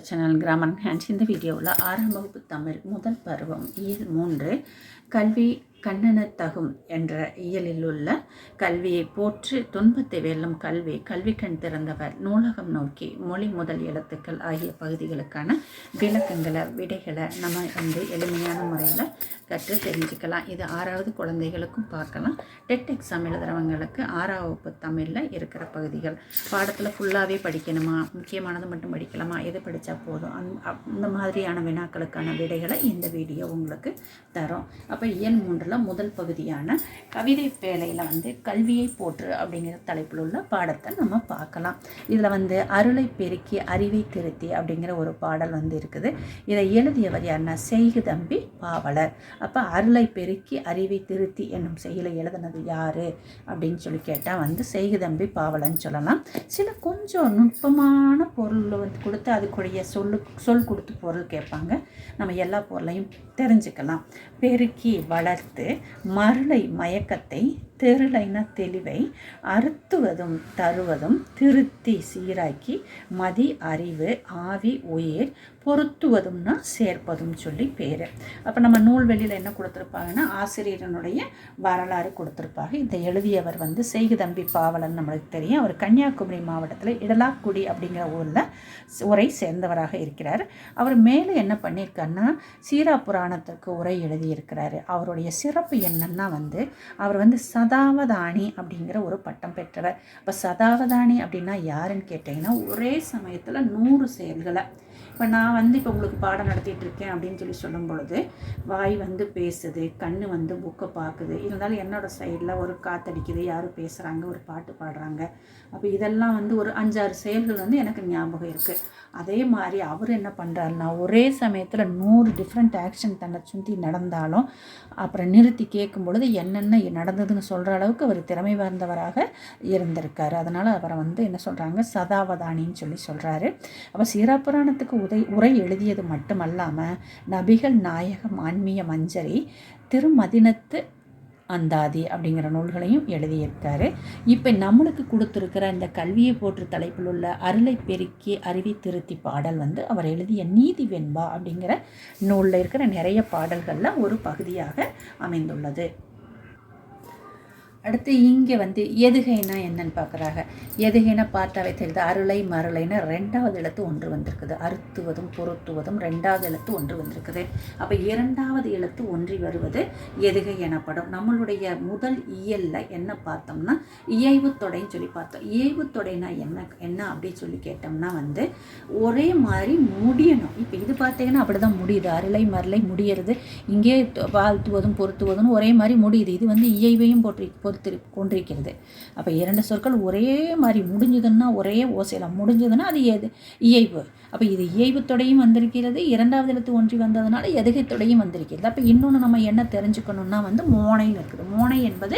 Channel grammar hands இந்த வீடியோவில் ஆறாம் வகுப்பு தமிழ் முதல் பருவம் இயல் மூன்று கல்வி கண்ணனத்தகும் என்ற இயலில் உள்ள கல்வியை போற்று துன்பத்தை வெல்லும் கல்வி கல்வி கண் திறந்தவர் நூலகம் நோக்கி மொழி முதல் எழுத்துக்கள் ஆகிய பகுதிகளுக்கான விளக்கங்களை விடைகளை நம்ம வந்து எளிமையான முறையில் கற்று தெரிஞ்சுக்கலாம். இது ஆறாவது குழந்தைகளுக்கும் பார்க்கலாம். டெட் எக்ஸாம் எழுதுகிறவங்களுக்கு ஆறாம் வகுப்பு தமிழில் இருக்கிற பகுதிகள். பாடத்தில் ஃபுல்லாகவே படிக்கணுமா? முக்கியமானது மட்டும் படிக்கலாமா? எது படித்தா போதும்? அந் அப்- மாதிரியான வினாக்களுக்கான விடைகளை இந்த வீடியோ உங்களுக்கு தரும். அப்போ இயல் மூன்றில் முதல் பகுதியான கவிதை பேழையில் வந்து கல்வியை போற்று அப்படிங்கிற தலைப்பில் உள்ள பாடத்தை நம்ம பார்க்கலாம். இதில் வந்து அருளை பெருக்கி அறிவை திருத்தி அப்படிங்கிற ஒரு பாடல் வந்து இருக்குது. இதை எழுதியவர் யாருன்னா செய்கு தம்பி பாவலர். அப்போ அருளை பெருக்கி அறிவை திருத்தி என்னும் செயலை எழுதினது யார் அப்படின்னு சொல்லி கேட்டால் வந்து செய்கு தம்பி பாவலன்னு சொல்லலாம். சில கொஞ்சம் நுட்பமான பொருள் வந்து கொடுத்து அதுக்குடைய சொல்லு சொல் கொடுத்து பொருள் கேட்பாங்க. நம்ம எல்லா பொருளையும் தெரிஞ்சுக்கலாம். பெருக்கி வளர்த்து மருளை மயக்கத்தை தெருளைன தெளிவை அறுத்துவதும் தருவதும் திருத்தி சீராக்கி மதி அறிவு ஆவி உயிர் பொருத்துவதும்னா சேர்ப்பதும் சொல்லி பேர். அப்போ நம்ம நூல்வெளியில் என்ன கொடுத்துருப்பாங்கன்னா ஆசிரியரனுடைய வரலாறு கொடுத்துருப்பாங்க இதை எழுதியவர் வந்து செய்குதம்பி பாவலன் நம்மளுக்கு தெரியும். அவர் கன்னியாகுமரி மாவட்டத்தில் இடலாக்குடி அப்படிங்கிற ஊரில் உரை சேர்ந்தவராக இருக்கிறார். அவர் மேலே என்ன பண்ணியிருக்காருன்னா சீரா புராணத்திற்கு உரை எழுதியிருக்கிறாரு. அவருடைய சிறப்பு என்னன்னா வந்து அவர் வந்து சதாவதானி அப்படிங்கிற ஒரு பட்டம் பெற்றவர். இப்போ சதாவதானி அப்படின்னா யாருன்னு கேட்டிங்கன்னா ஒரே சமயத்தில் நூறு செயல்களை. இப்போ நான் வந்து இப்போ உங்களுக்கு பாடம் நடத்திட்டு இருக்கேன் அப்படின்னு சொல்லி சொல்லும் பொழுது வாய் வந்து பேசுது கண்ணு வந்து புக்கை பார்க்குது. இருந்தாலும் என்னோடய சைடில் ஒரு காத்தடிக்குது யாரும் பேசுகிறாங்க ஒரு பாட்டு பாடுறாங்க. அப்போ இதெல்லாம் வந்து ஒரு அஞ்சாறு செயல்கள் வந்து எனக்கு ஞாபகம் இருக்குது அதே மாதிரி அவர் என்ன பண்ணுறாருன்னா ஒரே சமயத்தில் நூறு டிஃப்ரெண்ட் ஆக்ஷன் தன்னை சுற்றி நடந்தாலும் அப்புறம் நிறுத்தி கேட்கும் பொழுது என்னென்ன நடந்ததுன்னு சொல்கிற அளவுக்கு அவர் திறமை வாய்ந்தவராக இருந்திருக்காரு. அதனால் அவரை வந்து என்ன சொல்கிறாங்க சதாவதானின்னு சொல்லி சொல்கிறாரு அப்போ சிறப்புராணத்துக்கு உதை உரை எழுதியது மட்டுமல்லாமல் நபிகள் நாயகம் ஆன்மீக மஞ்சரி திருமதினத்து அந்தாதி அப்படிங்கிற நூல்களையும் எழுதியிருக்காரு. இப்போ நம்மளுக்கு கொடுத்துருக்கிற இந்த கல்வியை போற்று தலைப்பில் உள்ள அருளை பெருக்கி அறிவை திருத்தி பாடல் வந்து அவர் எழுதிய நீதி வெண்பா அப்படிங்கிற நூலில் இருக்கிற நிறைய பாடல்களில் ஒரு பகுதியாக அமைந்துள்ளது. அடுத்து இங்கே வந்து எதுகைனா என்னன்னு பார்க்குறாங்க. எதுகைனா பார்த்தாவே தெரியுது அருளை மருளைன்னு ரெண்டாவது எழுத்து ஒன்று வந்திருக்குது. அறுத்துவதும் பொருத்துவதும் ரெண்டாவது எழுத்து ஒன்று வந்திருக்குது. அப்போ இரண்டாவது எழுத்து ஒன்றி வருவது எதுகை எனப்படும். நம்மளுடைய முதல் இயலில் என்ன பார்த்தோம்னா இயைவு தொடைன்னு சொல்லி பார்த்தோம். இயைவு தொடைனா என்ன என்ன அப்படின்னு சொல்லி கேட்டோம்னா வந்து ஒரே மாதிரி முடியணும். இப்போ இது பார்த்தீங்கன்னா அப்படி தான் முடியுது. அருளை மருளை முடியறது இங்கே வாழ்த்துவதும் பொருத்துவதும் ஒரே மாதிரி முடியுது. இது வந்து இயைவையும் போட்டு பொறுத்து கொண்டிருக்கிறது. அப்போ இரண்டு சொற்கள் ஒரே மாதிரி முடிஞ்சதுன்னா ஒரே ஓசையில் முடிஞ்சதுன்னா அது எது இயைவு அப்போ இது இயைவுத்தொடையும் வந்திருக்கிறது இரண்டாவது எழுத்து ஒன்றி வந்ததுனால எதுகைத்தொடையும் வந்திருக்கிறது. அப்போ இன்னொன்று நம்ம என்ன தெரிஞ்சுக்கணும்னா வந்து மோனைன்னு இருக்குது. மோனை என்பது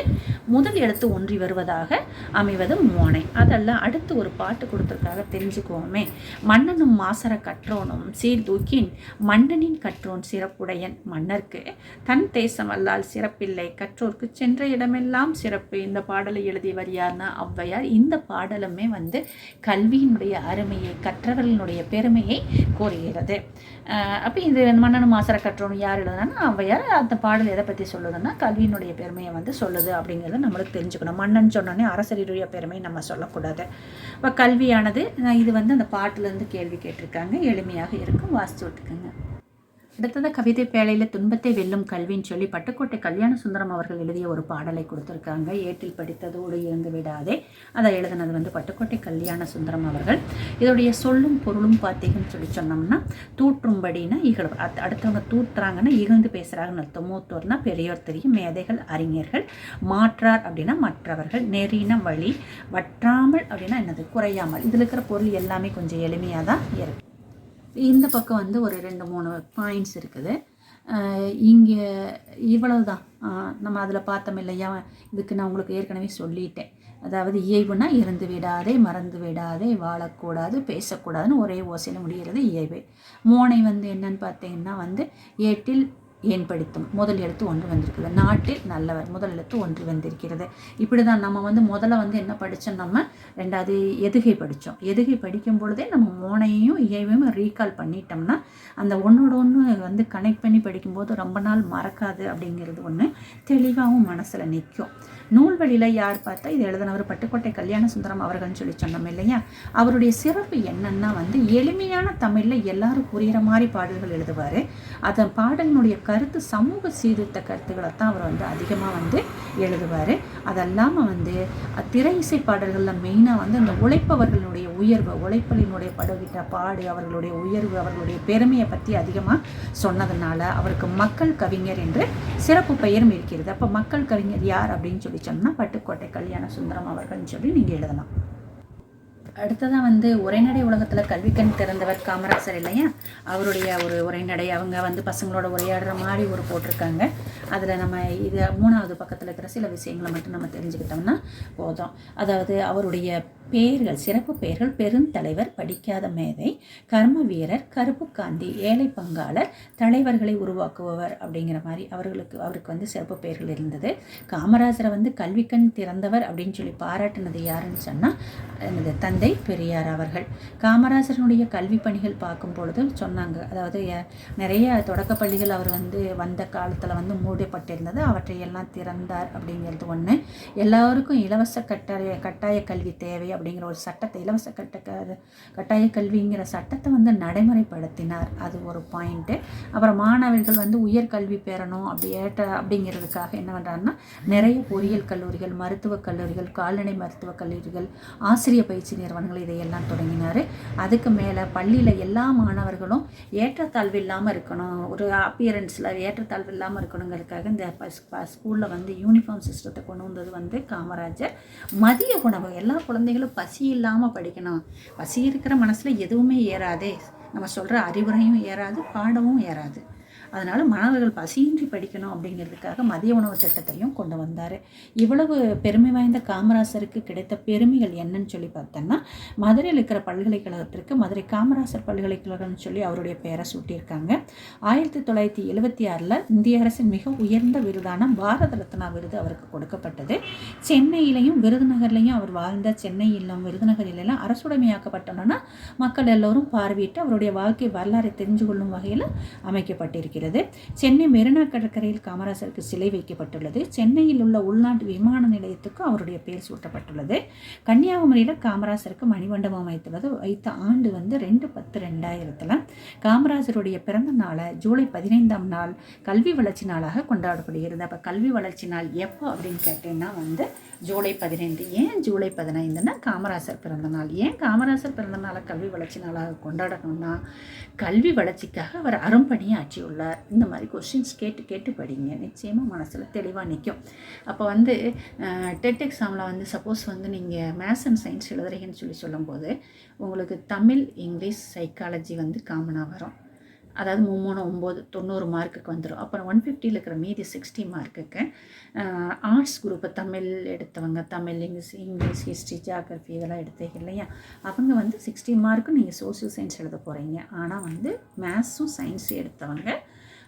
முதல் எழுத்து ஒன்றி வருவதாக அமைவது மோனை. அதெல்லாம் அடுத்து ஒரு பாட்டு கொடுத்துருக்காக தெரிஞ்சுக்குவோமே. மன்னனும் மாசர கற்றோனும் சீர்தூக்கின் மன்னனின் கற்றோன் சிறப்புடையன் மன்னர்க்கு தன் தேசம் அல்லால் சிறப்பில்லை. கற்றோர்க்கு சென்ற இடமெல்லாம் சிறப்பு. இந்த பாடலை எழுதியவர் யாருன்னா ஔவையார். இந்த பாடலுமே வந்து கல்வியினுடைய அருமையை கற்றவர்களுடைய பெருமையை கூறுகிறது. அப்போ இது மன்னனும் மாசர கற்றோனும் யார் எழுதுனா ஔவையார் அந்த பாடல் எதை பற்றி சொல்லுதுன்னா கல்வியினுடைய பெருமையை வந்து சொல்லுது அப்படிங்கிறத நம்மளுக்கு தெரிஞ்சுக்கணும். மன்னன் சொன்னோன்னே அரசருடைய பெருமை நம்ம சொல்லக்கூடாது. இப்போ கல்வியானது இது வந்து அந்த பாட்டிலேருந்து கேள்வி கேட்டிருக்காங்க. எளிமையாக இருக்கும். வாசிச்சு விட்டுக்குங்க. அடுத்தது கவிதை பேழையில் துன்பத்தை வெல்லும் கல்வின்னு சொல்லி பட்டுக்கோட்டை கல்யாண சுந்தரம் அவர்கள் எழுதிய ஒரு பாடலை கொடுத்துருக்காங்க. ஏட்டில் படித்ததோடு இருந்து விடாதே. அதை எழுதினது வந்து பட்டுக்கோட்டை கல்யாண சுந்தரம் அவர்கள். இதோடைய சொல்லும் பொருளும் பார்த்தீங்கன்னு சொல்லி சொன்னோம்னா தூற்றும்படினா இகழ் அடுத்தவங்க தூற்றுறாங்கன்னா இகழ்ந்து பேசுகிறாங்கன்னு அர்த்தம். மூத்தோர்னா பெரியோர் தெரியும் மேதைகள் அறிஞர்கள். மாற்றார் அப்படின்னா மற்றவர்கள். நெறின வழி. வற்றாமல் அப்படின்னா என்னது? குறையாமல். இதில் இருக்கிற பொருள் எல்லாமே கொஞ்சம் எளிமையாக தான் இருக்குது இந்த பக்கம் வந்து ஒரு ரெண்டு மூணு பாயிண்ட்ஸ் இருக்குது. இங்கே இவ்வளவு தான் நம்ம அதில் பார்த்தோம் இல்லையா? இதுக்கு நான் உங்களுக்கு ஏற்கனவே சொல்லிட்டேன். அதாவது இயல்புனா இருந்து விடாதே மறந்து விடாதே வாழக்கூடாது பேசக்கூடாதுன்னு ஒரே ஓசையில் முடிகிறது இயல்பு. மோனை வந்து என்னன்னு பார்த்தீங்கன்னா வந்து ஏட்டில் ஏன் படித்தும் முதல் எழுத்து ஒன்று வந்திருக்குது. நாட்டில் நல்லவர். முதல் எழுத்து ஒன்று வந்திருக்கிறது. இப்படி தான் நம்ம வந்து முதல்ல வந்து என்ன படித்தோம் நம்ம? ரெண்டாவது எதுகை படித்தோம் எதுகை படிக்கும் பொழுதே நம்ம மோனையும் இயவையும் ரீகால் பண்ணிட்டோம்னா அந்த ஒன்றோட ஒன்று வந்து கனெக்ட் பண்ணி படிக்கும்போது ரொம்ப நாள் மறக்காது அப்படிங்கிறது ஒன்று தெளிவாகவும் மனசில் நிற்கும் நூல்வழியில் யார் பார்த்தா இது எழுதினவர் பட்டுக்கோட்டை கல்யாண சுந்தரம் அவர்கள்னு சொல்லி சொன்னோம் இல்லையா? அவருடைய சிறப்பு என்னன்னா வந்து எளிமையான தமிழில் எல்லாரும் புரிகிற மாதிரி பாடல்கள் எழுதுவார். அதன் பாடலினுடைய கருத்து சமூக சீர்திருத்த கருத்துக்களை தான் அவர் வந்து அதிகமாக வந்து எழுதுவார். அதல்லாமல் வந்து திரை இசை பாடல்களில் மெயினாக வந்து அந்த உழைப்பவர்களுடைய உயர்வு உழைப்பலினுடைய படுகிட்ட பாடு அவர்களுடைய உயர்வு அவர்களுடைய பெருமையை பற்றி அதிகமாக சொன்னதுனால அவருக்கு மக்கள் கவிஞர் என்று சிறப்பு பெயரும் இருக்கிறது. அப்போ மக்கள் கவிஞர் யார் அப்படின்னு சொல்லி சொன்னால் பட்டுக்கோட்டை கல்யாண சுந்தரம் அவர்கள்னு சொல்லி நீங்கள் எழுதலாம். அடுத்ததாக வந்து உரைநடை உலகத்தில் கல்விக்கண் திறந்தவர் காமராசர் இல்லையா? அவருடைய ஒரு உரைநடை. அவங்க வந்து பசங்களோட உரையாடுற மாதிரி ஒரு போட்டிருக்காங்க. அதில் நம்ம இது மூணாவது பக்கத்தில் இருக்கிற சில விஷயங்களை மட்டும் நம்ம தெரிஞ்சுக்கிட்டோம்னா போதும். அதாவது அவருடைய பெயர்கள் சிறப்பு பெயர்கள் பெருந்தலைவர் படிக்காத மேதை கர்ம வீரர் கருப்பு காந்தி ஏழை பங்காளர் தலைவர்களை உருவாக்குபவர் அப்படிங்கிற மாதிரி அவர்களுக்கு அவருக்கு வந்து சிறப்பு பெயர்கள் இருந்தது. காமராஜரை வந்து கல்விக்கண் திறந்தவர் அப்படின்னு சொல்லி பாராட்டினது யாருன்னு சொன்னால் எனது தந்தை பெரியார் அவர்கள். காமராஜரனுடைய கல்வி பணிகள் பார்க்கும் பொழுது சொன்னாங்க. அதாவது நிறைய தொடக்க பள்ளிகள் அவர் வந்து வந்த காலத்தில் வந்து மூடப்பட்டிருந்தது. அவற்றை எல்லாம் திறந்தார் அப்படிங்கிறது ஒன்று எல்லோருக்கும் இலவச கட்டாய கட்டாய கல்வி தேவை அப்படிங்கிற ஒரு சட்டத்தை இலவச கட்ட கட்டாய கல்விங்கிற சட்டத்தை வந்து நடைமுறைப்படுத்தினார். அது ஒரு பாயிண்ட்டு அப்புறம் மாணவர்கள் வந்து உயர்கல்வி பெறணும் அப்படி ஏற்ற அப்படிங்கிறதுக்காக என்ன பண்ணுறாருன்னா நிறைய பொறியியல் கல்லூரிகள் மருத்துவக் கல்லூரிகள் கால்நடை மருத்துவக் கல்லூரிகள் ஆசிரியர் பயிற்சி நிறுவனங்கள் இதையெல்லாம் தொடங்கினார். அதுக்கு மேலே பள்ளியில் எல்லா மாணவர்களும் ஏற்றத்தாழ்வு இல்லாமல் இருக்கணும். ஒரு அப்பியரன்ஸில் ஏற்றத்தாழ்வு இல்லாமல் இருக்கணுங்கிறதுக்காக இந்த ஸ்கூலில் வந்து யூனிஃபார்ம் சிஸ்டத்தை கொண்டு வந்தது வந்து காமராஜர். மதிய உணவு எல்லா குழந்தைகளும் குழந்தைகளும் பசி இல்லாமல் படிக்கணும். பசி இருக்கிற மனசில் எதுவுமே ஏறாதே. நம்ம சொல்கிற அறிவுரையும் ஏறாது பாடமும் ஏறாது. அதனால் மாணவர்கள் பசியின்றி படிக்கணும் அப்படிங்கிறதுக்காக மதிய உணவு திட்டத்தையும் கொண்டு வந்தார். இவ்வளவு பெருமை வாய்ந்த காமராசருக்கு கிடைத்த பெருமைகள் என்னன்னு சொல்லி பார்த்தோன்னா மதுரையில் இருக்கிற பல்கலைக்கழகத்திற்கு மதுரை காமராசர் பல்கலைக்கழகம்னு சொல்லி அவருடைய பெயரை சூட்டியிருக்காங்க. ஆயிரத்தி தொள்ளாயிரத்தி எழுபத்தி ஆறில் இந்திய அரசின் மிக உயர்ந்த விருதான பாரத ரத்னா விருது அவருக்கு கொடுக்கப்பட்டது. சென்னையிலையும் விருதுநகர்லையும் அவர் வாழ்ந்த சென்னை இல்லம் விருதுநகர் இல்லைலாம் அரசுடைமையாக்கப்பட்டோன்னா மக்கள் எல்லோரும் பார்வையிட்டு அவருடைய வாழ்க்கை வரலாறை தெரிஞ்சு கொள்ளும் வகையில் அமைக்கப்பட்டிருக்கிறது. வருகிறது. சென்னை மெரினா கடற்கரையில் காமராசருக்கு சிலை வைக்கப்பட்டுள்ளது. சென்னையில் உள்ள உள்நாட்டு விமான நிலையத்துக்கு அவருடைய பெயர் சூட்டப்பட்டுள்ளது. கன்னியாகுமரியில் காமராசருக்கு மணிமண்டபம் அமைத்துள்ளது. வைத்த ஆண்டு வந்து ரெண்டு பத்து ரெண்டாயிரத்தில் காமராஜருடைய பிறந்த நாளை ஜூலை பதினைந்தாம் நாள் கல்வி வளர்ச்சி நாளாக கொண்டாடப்படுகிறது. அப்போ கல்வி வளர்ச்சி நாள் எப்போ அப்படின்னு கேட்டீங்கன்னா வந்து ஜூலை பதினைந்து. ஏன் ஜூலை பதினைந்துன்னா காமராசர் பிறந்த நாள்? ஏன் காமராசர் பிறந்த நாளை கல்வி வளர்ச்சி நாளாக கொண்டாடணும்னா கல்வி வளர்ச்சிக்காக அவர் அரும்பணியாற்றியுள்ளார். ஆற்றியுள்ளார் இந்த மாதிரி கொஷின்ஸ் கேட்டு கேட்டு படிங்க. நிச்சயமாக மனசில் தெளிவாக நிற்கும் அப்போ வந்து டெட் எக்ஸாமில் வந்து சப்போஸ் வந்து நீங்கள் மேத்ஸ் அண்ட் சயின்ஸ் எழுதுறீங்கன்னு சொல்லி சொல்லும்போது உங்களுக்கு தமிழ் இங்கிலீஷ் சைக்காலஜி வந்து காமனாக வரும். அதாவது மூணு ஒம்பது தொண்ணூறு மார்க்குக்கு வந்துடும் அப்புறம் ஒன் ஃபிஃப்டியில் இருக்கிற மீதி சிக்ஸ்டி மார்க்குக்கு ஆர்ட்ஸ் குரூப்பு தமிழ் எடுத்தவங்க Tamil English English history geography இதெல்லாம் எடுத்தீங்க இல்லையா? அவங்க வந்து சிக்ஸ்டி மார்க்கு நீங்கள் சோசியல் சயின்ஸ் எழுத போகிறீங்க ஆனால் வந்து மேத்ஸும் சயின்ஸும் எடுத்தவங்க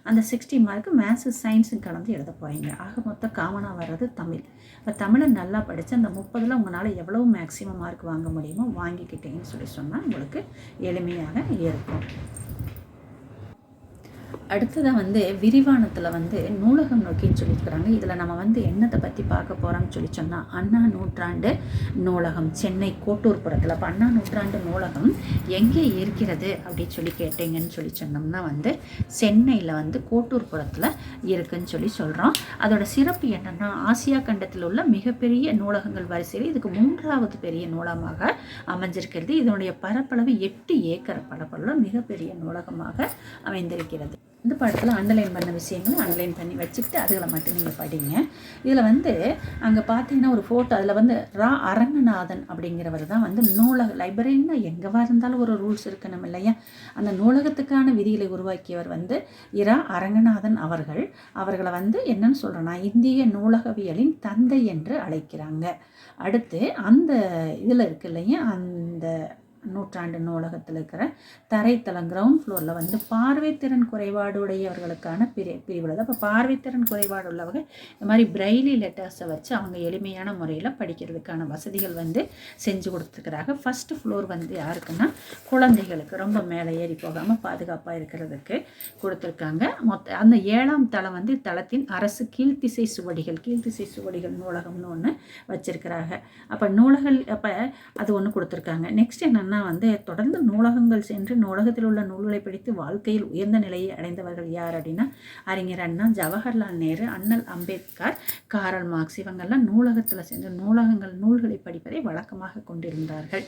அந்த சிக்ஸ்டி மார்க்கு மேத்ஸு சயின்ஸும் கலந்து எழுத போகிறீங்க ஆக மொத்தம் காமனாக வர்றது தமிழ். இப்போ தமிழை நல்லா படித்து அந்த முப்பதில் உங்களால் எவ்வளவு மேக்ஸிமம் மார்க் வாங்க முடியுமோ வாங்கிக்கிட்டீங்கன்னு சொல்லி சொன்னால் உங்களுக்கு எளிமையாக இருக்கும். அடுத்ததாக வந்து விரிவானத்தில் வந்து நூலகம் நோக்கின்னு சொல்லியிருக்கிறாங்க. இதில் நம்ம வந்து என்னத்தை பற்றி பார்க்க போகிறோம்னு சொல்லி சொன்னால் அண்ணா நூற்றாண்டு நூலகம் சென்னை கோட்டூர்புரத்தில் அப்போ அண்ணா நூற்றாண்டு நூலகம் எங்கே இருக்கிறது அப்படின்னு சொல்லி கேட்டீங்கன்னு சொல்லி சொன்னோம்னா வந்து சென்னையில் வந்து கோட்டூர்புரத்தில் இருக்குதுன்னு சொல்லி சொல்கிறோம் அதோட சிறப்பு என்னென்னா ஆசியா கண்டத்தில் உள்ள மிகப்பெரிய நூலகங்கள் வரிசையில் இதுக்கு மூன்றாவது பெரிய நூலகமாக அமைஞ்சிருக்கிறது. இதனுடைய பரப்பளவு எட்டு ஏக்கர் பரப்பளவு மிகப்பெரிய நூலகமாக அமைந்திருக்கிறது. இந்த படத்தில் அண்டர்லைன் பண்ண விஷயங்களை அண்டர்லைன் பண்ணி வச்சுக்கிட்டு அதுகளை மட்டும் நீங்கள் படிங்க. இதில் வந்து அங்கே பார்த்தீங்கன்னா ஒரு ஃபோட்டோ அதில் வந்து ரா அரங்கநாதன் அப்படிங்கிறவர் தான் வந்து நூலக லைப்ரரின்னா எங்கேவா இருந்தாலும் ஒரு ரூல்ஸ் இருக்கணும் இல்லையா? அந்த நூலகத்துக்கான விதிகளை உருவாக்கியவர் வந்து இரா அரங்கநாதன் அவர்கள். அவர்களை வந்து என்னன்னு சொல்கிறேன்னா இந்திய நூலகவியலின் தந்தை என்று அழைக்கிறாங்க. அடுத்து அந்த இதில் இருக்கு இல்லையா? அந்த நூற்றாண்டு நூலகத்தில் இருக்கிற தரைத்தளம் கிரவுண்ட் ஃப்ளோரில் வந்து பார்வைத்திறன் குறைபாடு உடையவர்களுக்கான பிரி பிரிவில் தான் இப்போ பார்வைத்திறன் குறைபாடு உள்ளவங்க இந்த மாதிரி பிரைலி லெட்டர்ஸை வச்சு அவங்க எளிமையான முறையில் படிக்கிறதுக்கான வசதிகள் வந்து செஞ்சு கொடுத்துருக்குறாங்க. ஃபஸ்ட்டு ஃப்ளோர் வந்து யாருக்குன்னா குழந்தைகளுக்கு ரொம்ப மேலே ஏறி போகாமல் பாதுகாப்பாக இருக்கிறதுக்கு கொடுத்துருக்காங்க. மொத்த அந்த ஏழாம் தளம் வந்து தளத்தின் அரசு கீழ்த்திசை சுவடிகள் கீழ்த்திசை சுவடிகள் நூலகம்னு ஒன்று வச்சுருக்கிறாங்க. அப்போ நூலகங்கள் அப்போ அது ஒன்று கொடுத்துருக்காங்க. நெக்ஸ்ட் என்னென்னா வந்து தொடர்ந்து நூலகங்கள் சென்று நூலகத்தில் உள்ள நூல்களை படித்து வாழ்க்கையில் உயர்ந்த நிலையை அடைந்தவர்கள் யார் அப்படின்னா அறிஞர் அண்ணா ஜவஹர்லால் நேரு அண்ணல் அம்பேத்கர் காரல் மார்க்ஸ். இவங்கெல்லாம் நூலகத்தில் சென்று நூலகங்கள் நூல்களை படிப்பதை வழக்கமாக கொண்டிருந்தார்கள்.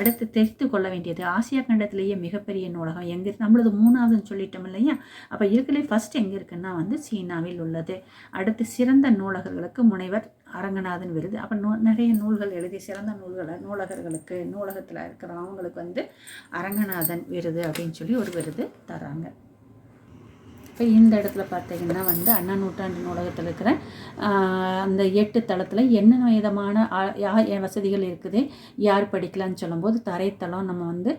அடுத்து தெரிந்து கொள்ள வேண்டியது ஆசியா கண்டத்திலேயே மிகப்பெரிய நூலகம் எங்கே நம்மளது மூணாவதுன்னு சொல்லிட்டோம் இல்லையா? அப்போ இருக்கிறே ஃபஸ்ட் எங்கே இருக்குன்னா வந்து சீனாவில் உள்ளது. அடுத்து சிறந்த நூலகர்களுக்கு முனைவர் அரங்கநாதன் விருது. அப்போ நூ நிறைய நூல்கள் எழுதி சிறந்த நூல்களை நூலகர்களுக்கு நூலகத்தில் இருக்கிறவங்களுக்கு வந்து அரங்கநாதன் விருது அப்படின்னு சொல்லி ஒரு விருது தராங்க. இப்போ இந்த இடத்துல பார்த்தீங்கன்னா வந்து அண்ணா நூற்றாண்டு நூலகத்தில் இருக்கிற அந்த எட்டு தளத்தில் என்ன விதமான வசதிகள் இருக்குது யார் படிக்கலாம்னு சொல்லும்போது தரைத்தளம் நம்ம வந்து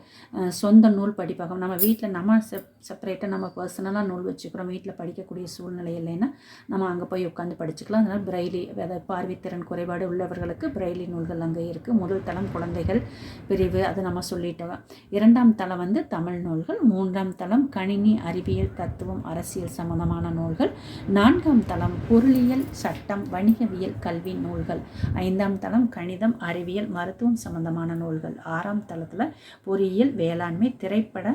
சொந்த நூல் படிப்பகம் நம்ம வீட்டில் நம்ம செப் செப்பரேட்டாக நம்ம பர்சனலாக நூல் வச்சுக்கிறோம் வீட்டில் படிக்கக்கூடிய சூழ்நிலை இல்லைன்னா நம்ம அங்கே போய் உட்காந்து படிச்சுக்கலாம். அதனால் பிரெய்லி அதாவது பார்வைத்திறன் குறைபாடு உள்ளவர்களுக்கு பிரெய்லி நூல்கள் அங்கே இருக்குது முதல் தளம் குழந்தைகள் பிரிவு அதை நம்ம சொல்லிட்டோம். இரண்டாம் தளம் வந்து தமிழ் நூல்கள் மூன்றாம் தளம் கணினி அறிவியல் தத்துவம் அரசு அரசியல் சம்பந்தமான நூல்கள். நான்காம் தளம் பொருளியல் சட்டம் வணிகவியல் கல்வி நூல்கள். ஐந்தாம் தளம் கணிதம் அறிவியல் மருத்துவம் சம்பந்தமான நூல்கள். ஆறாம் தளத்தில் பொறியியல் வேளாண்மை திரைப்பட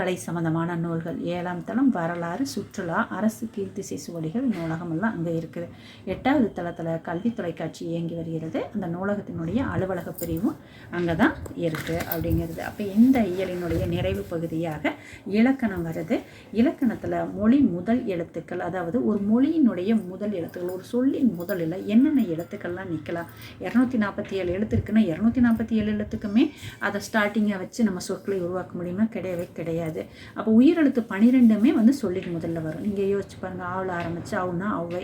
கலை சம்பந்தமான நூல்கள் ஏழாம் தளம் வரலாறு சுற்றுலா அரசு கீர்த்தி சுவடிகள் நூலகம் எல்லாம் அங்கே இருக்குது. எட்டாவது தளத்தில் கல்வி தொலைக்காட்சி இயங்கி வருகிறது. அந்த நூலகத்தினுடைய அலுவலக பிரிவும் அங்கே தான் இருக்குது அப்படிங்கிறது. அப்போ இந்த இயலினுடைய நிறைவு பகுதியாக இலக்கணம் வருது. இலக்கணத்தில் மொழி முதல் எழுத்துக்கள் அதாவது ஒரு மொழியினுடைய முதல் எழுத்துக்கள் ஒரு சொல்லின் முதலில் என்னென்ன எழுத்துக்கள்லாம் நிற்கலாம்? இரநூத்தி நாற்பத்தி ஏழு எழுத்து இருக்குன்னா இரநூத்தி நாற்பத்தி ஏழு எழுத்துக்குமே அதை ஸ்டார்டிங்கை வச்சு நம்ம சொற்களை உருவாக்க முடியுமா? கிடையவே கிடையாது. கிடையாது. அப்போ உயிரெழுத்து பனிரெண்டுமே வந்து சொல்லிட்டு முதல்ல வரும். நீங்கள் யோசிச்சு பாருங்கள் ஆவல ஆரம்பித்து அவுனா அவ்வை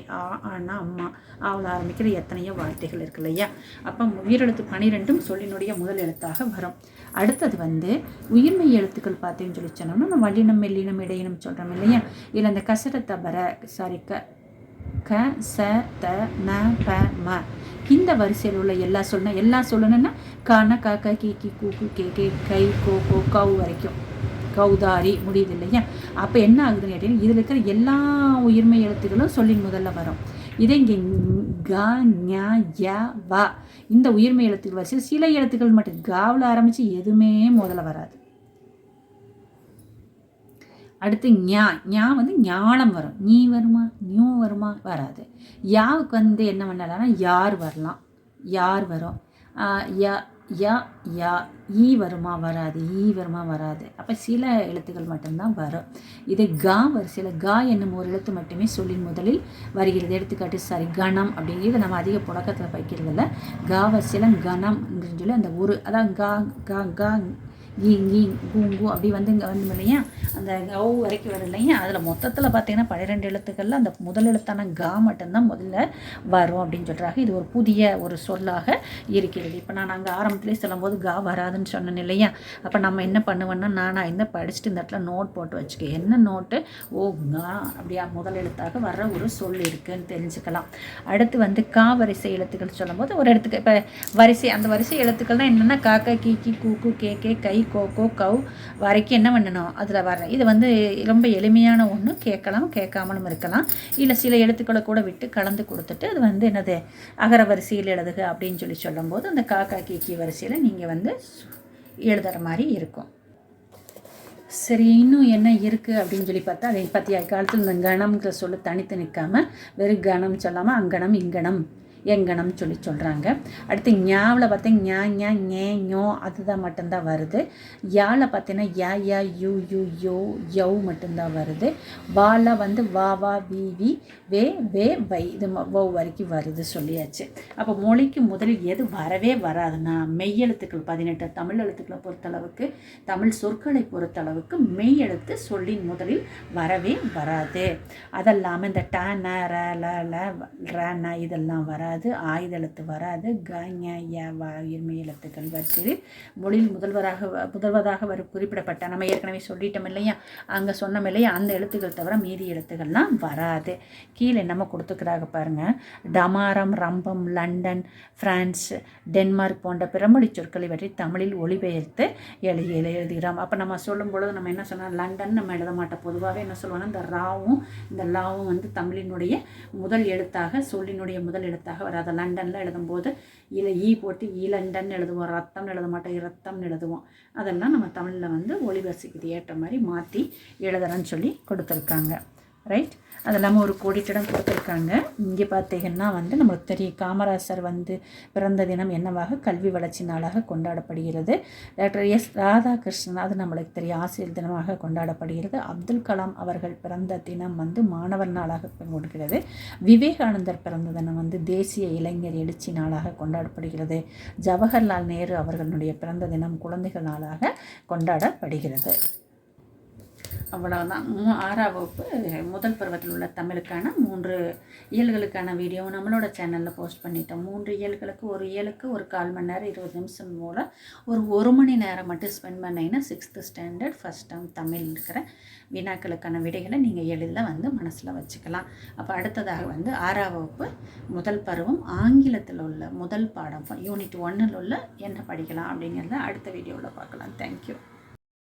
ஆனா அம்மா. ஆவல ஆரம்பிக்கிற எத்தனையோ வார்த்தைகள் இருக்கு இல்லையா? அப்போ உயிரெழுத்து பனிரெண்டும் சொல்லினுடைய முதல் எழுத்தாக வரும். அடுத்தது வந்து உயிர்மை எழுத்துக்கள் பார்த்தீங்கன்னு சொல்லி சொன்னோம்னா நம்ம வல்லினம் மெல்லினம் இடையினம் சொல்கிறோம் இல்லையா? இல்லை அந்த கசர தபர சாரி க க ச த ந ப ம. இந்த வரிசையில் உள்ள எல்லா சொல்லணும் எல்லா சொல்லணும்னா கான க க கி கி கூ கே கே கை கோ கோ கவு வரைக்கும். கௌதாரி முடியுது இல்லையா அப்போ என்ன ஆகுதுன்னு கேட்டீங்கன்னா இதில் இருக்கிற எல்லா உயிர்மை எழுத்துக்களும் சொல்லி முதல்ல வரும். இதே இங்கே க ஞ ய வ இந்த உயிர்மை எழுத்துக்கள் வரிசையில் சில எழுத்துக்கள் மட்டும் காவில் ஆரம்பித்து எதுவுமே முதல்ல வராது. அடுத்து ஞா ஞா வந்து ஞானம் வரும். நீ வருமா நியூ வருமா வராது. யாவுக்கு வந்து என்ன பண்ணலாம்னா யார் வரலாம்? யார் வரும்? யா யா யா ஈ வருமா வராது ஈ வருமா வராது. அப்போ சில எழுத்துக்கள் மட்டும்தான் வரும். இது கா வரிசையில் கா என்னும் ஒரு எழுத்து மட்டுமே சொல்லி முதலில் வருகிறது. எடுத்துக்காட்டு சாரி கணம் அப்படிங்கிறது நம்ம அதிக புழக்கத்தில் வைக்கிறது இல்லை கா வரிசையில் கணம் சொல்லி அந்த ஒரு அதான் கா கா கா ஈங் கீ கூங்கு அப்படி வந்து இங்கே வந்து இல்லையா அந்த கவு வரைக்கும் வரும் இல்லையா அதில் மொத்தத்தில் பார்த்தீங்கன்னா பன்னிரெண்டு எழுத்துக்களில் அந்த முதல் எழுத்தான கா மட்டும்தான் முதல்ல வரும் அப்படின்னு சொல்கிறாங்க இது ஒரு புதிய ஒரு சொல்லாக இருக்கிறது. இப்போ நான் அங்கே ஆரம்பத்துலேயே சொல்லும்போது கா வராதுன்னு சொன்னேன் இல்லையா? அப்போ நம்ம என்ன பண்ணுவேன்னா நான் இந்த படிச்சுட்டு இந்த இடத்துல நோட் போட்டு வச்சுக்க என்ன நோட்டு ஓ கா அப்படியா? முதல் எழுத்தாக வர்ற ஒரு சொல் இருக்குதுன்னு தெரிஞ்சுக்கலாம். அடுத்து வந்து கா வரிசை எழுத்துக்கள் சொல்லும்போது ஒரு இடத்துக்கு இப்போ வரிசை அந்த வரிசை எழுத்துக்கள்னால் என்னென்னா காக்கா கீ கி கூ கே கே கை கோ கோ கவ் வரைக்கும் என்ன பண்ணணும்? அதில் வர இது வந்து ரொம்ப எளிமையான ஒன்று கேட்கலாம் கேட்காமலும் இருக்கலாம். இல்லை சில எழுத்துக்களை கூட விட்டு கலந்து கொடுத்துட்டு அது வந்து என்னது அகர வரிசையில் எழுதுக அப்படின்னு சொல்லி சொல்லும்போது அந்த காக்கா கீக்கி வரிசையில் நீங்கள் வந்து எழுதுகிற மாதிரி இருக்கும். சரி இன்னும் என்ன இருக்குது அப்படின்னு சொல்லி பார்த்தா அதை பற்றிய காலத்தில் இந்த கணம்ங்கிற சொல்ல தனித்து நிற்காமல் வெறும் கணம் சொல்லாமல் அங்கணம் இங்கணம் எங்கனம் சொல்லி சொல்கிறாங்க அடுத்து ஞாவில் பார்த்தீங்க ஞா ஞா ஞே ஞோ அதுதான் மட்டும்தான் வருது. யாவில் பார்த்தீங்கன்னா யா யா யூ யூ யோ யௌ மட்டும்தான் வருது. வால வந்து வா வா வி வி வே வே வை இது வோ வரைக்கும் வருது சொல்லியாச்சு. அப்போ மொழிக்கு முதலில் எது வரவே வராதுன்னா மெய் எழுத்துக்கள் பதினெட்டு தமிழ் எழுத்துக்களை பொறுத்தளவுக்கு தமிழ் சொற்களை பொறுத்தளவுக்கு மெய் எழுத்து சொல்லின் முதலில் வரவே வராது. அதெல்லாமல் இந்த ட ந ர ல ல ர ந இதெல்லாம் வராது. வராது ஆயுத எழுத்து வராது. க ஞ ய எழுத்துக்கள் வரிசையில் மொழியில் முதல்வராக முதல்வதாக வரும் குறிப்பிடப்பட்ட நம்ம ஏற்கனவே சொல்லிட்டோம் இல்லையா? அங்கே சொன்னோம் இல்லையா? அந்த எழுத்துக்கள் தவிர மீதி எழுத்துக்கள்லாம் வராது. கீழே என்னமோ கொடுத்துக்கிறாங்க பாருங்கள் டமாரம் ரம்பம் லண்டன் பிரான்ஸ் டென்மார்க் போன்ற பிறமொழி சொற்களை பற்றி தமிழில் ஒளிபெயர்த்து எழுதி எழு- எழுதுகிறோம். அப்போ நம்ம சொல்லும் பொழுது நம்ம என்ன சொன்னோம் லண்டன் நம்ம எழுத மாட்டோம். பொதுவாகவே என்ன சொல்லுவோம்னா இந்த ராவும் இந்த லாவும் வந்து தமிழினுடைய முதல் எழுத்தாக சொல்லினுடைய முதல் எழுத்தாக வராது. லண்டனில் எழுதும்போது இல்லை ஈ போட்டு லண்டன் எழுதுவோம். ரத்தம் எழுத மாட்டோம். இரத்தம்னு எழுதுவோம். அதெல்லாம் நம்ம தமிழில் வந்து ஒளிவரிசைக்கு ஏற்ற மாதிரி மாற்றி எழுதுறேன்னு சொல்லி கொடுத்துருக்காங்க. ரைட் அது இல்லாமல் ஒரு கோடிட்டிடம் கொடுத்துருக்காங்க. இங்கே பார்த்தீங்கன்னா வந்து நம்மளுக்கு தெரியும் காமராசர் வந்து பிறந்த தினம் என்னவாக கல்வி வளர்ச்சி நாளாக கொண்டாடப்படுகிறது. டாக்டர் எஸ் ராதாகிருஷ்ணன் அது நம்மளுக்கு தெரியும் ஆசிரியர் தினமாக கொண்டாடப்படுகிறது. அப்துல் கலாம் அவர்கள் பிறந்த தினம் வந்து மாணவர் நாளாக கொண்டாடுகிறது விவேகானந்தர் பிறந்த தினம் வந்து தேசிய இளைஞர் எழுச்சி நாளாக கொண்டாடப்படுகிறது. ஜவஹர்லால் நேரு அவர்களுடைய பிறந்த தினம் குழந்தைகள் நாளாக கொண்டாடப்படுகிறது. அவ்வளவுதான். மூ ஆறாம் வகுப்பு முதல் பருவத்தில் உள்ள தமிழுக்கான மூன்று இயல்களுக்கான வீடியோ நம்மளோட சேனலில் போஸ்ட் பண்ணிட்டோம். மூன்று இயல்களுக்கு ஒரு இயலுக்கு ஒரு கால் மணி நேரம் இருபது நிமிஷம் மூலம் ஒரு ஒரு மணி நேரம் மட்டும் ஸ்பெண்ட் பண்ணிங்கன்னா sixth standard first term Tamil இருக்கிற வினாக்களுக்கான விடைகளை நீங்கள் எளிதில் வந்து மனசில் வச்சுக்கலாம். அப்போ அடுத்ததாக வந்து ஆறாம் வகுப்பு முதல் பருவம் ஆங்கிலத்தில் உள்ள முதல் பாடம் யூனிட் ஒன்னில் உள்ள என்ன படிக்கலாம் அப்படிங்கிறத அடுத்த வீடியோவில் பார்க்கலாம். தேங்க்யூ